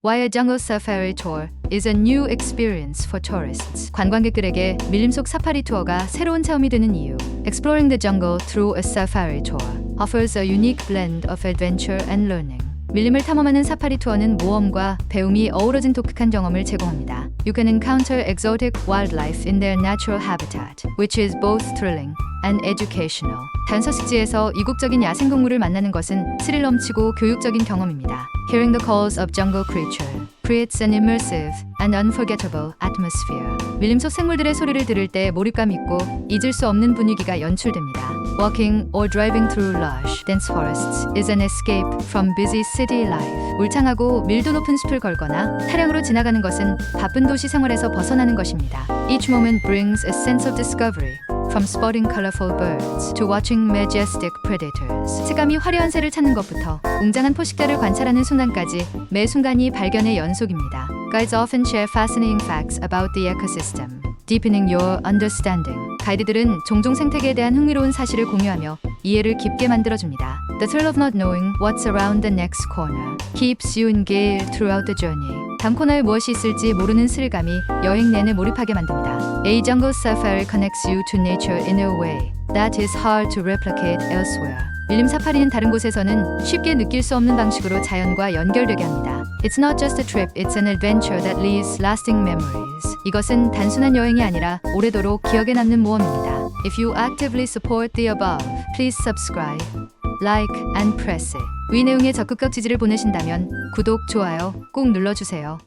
Why a jungle safari tour is a new experience for tourists. 관광객들에게 밀림 속 사파리 투어가 새로운 체험이 되는 이유. Exploring the jungle through a safari tour offers a unique blend of adventure and learning. 밀림을 탐험하는 사파리 투어는 모험과 배움이 어우러진 독특한 경험을 제공합니다. You can encounter exotic wildlife in their natural habitat, which is both thrilling and educational. 단서식지에서 이국적인 야생 동물을 만나는 것은 스릴 넘치고 교육적인 경험입니다. Hearing the calls of jungle creature creates an immersive and unforgettable atmosphere. 밀림 속 생물들의 소리를 들을 때 몰입감 있고 잊을 수 없는 분위기가 연출됩니다. Walking or driving through lush, dense forests is an escape from busy city life. 울창하고 밀도 높은 숲을 걸거나 차량으로 지나가는 것은 바쁜 도시 생활에서 벗어나는 것입니다. Each moment brings a sense of discovery. From spotting colorful birds to watching majestic predators. 색감이 화려한 새를 찾는 것부터 웅장한 포식자를 관찰하는 순간까지 매 순간이 발견의 연속입니다. Guides often share fascinating facts about the ecosystem, deepening your understanding. 가이드들은 종종 생태계에 대한 흥미로운 사실을 공유하며 이해를 깊게 만들어줍니다. The thrill of not knowing what's around the next corner keeps you engaged throughout the journey. 다음 코너에 무엇이 있을지 모르는 스릴감이 여행 내내 몰입하게 만듭니다. A jungle safari connects you to nature in a way that is hard to replicate elsewhere. 밀림 사파리는 다른 곳에서는 쉽게 느낄 수 없는 방식으로 자연과 연결되게 합니다. It's not just a trip, it's an adventure that leaves lasting memories. 이것은 단순한 여행이 아니라 오래도록 기억에 남는 모험입니다. If you actively support the above, please subscribe, like, and press it. 위 내용에 적극적 지지를 보내신다면 구독, 좋아요 꼭 눌러주세요.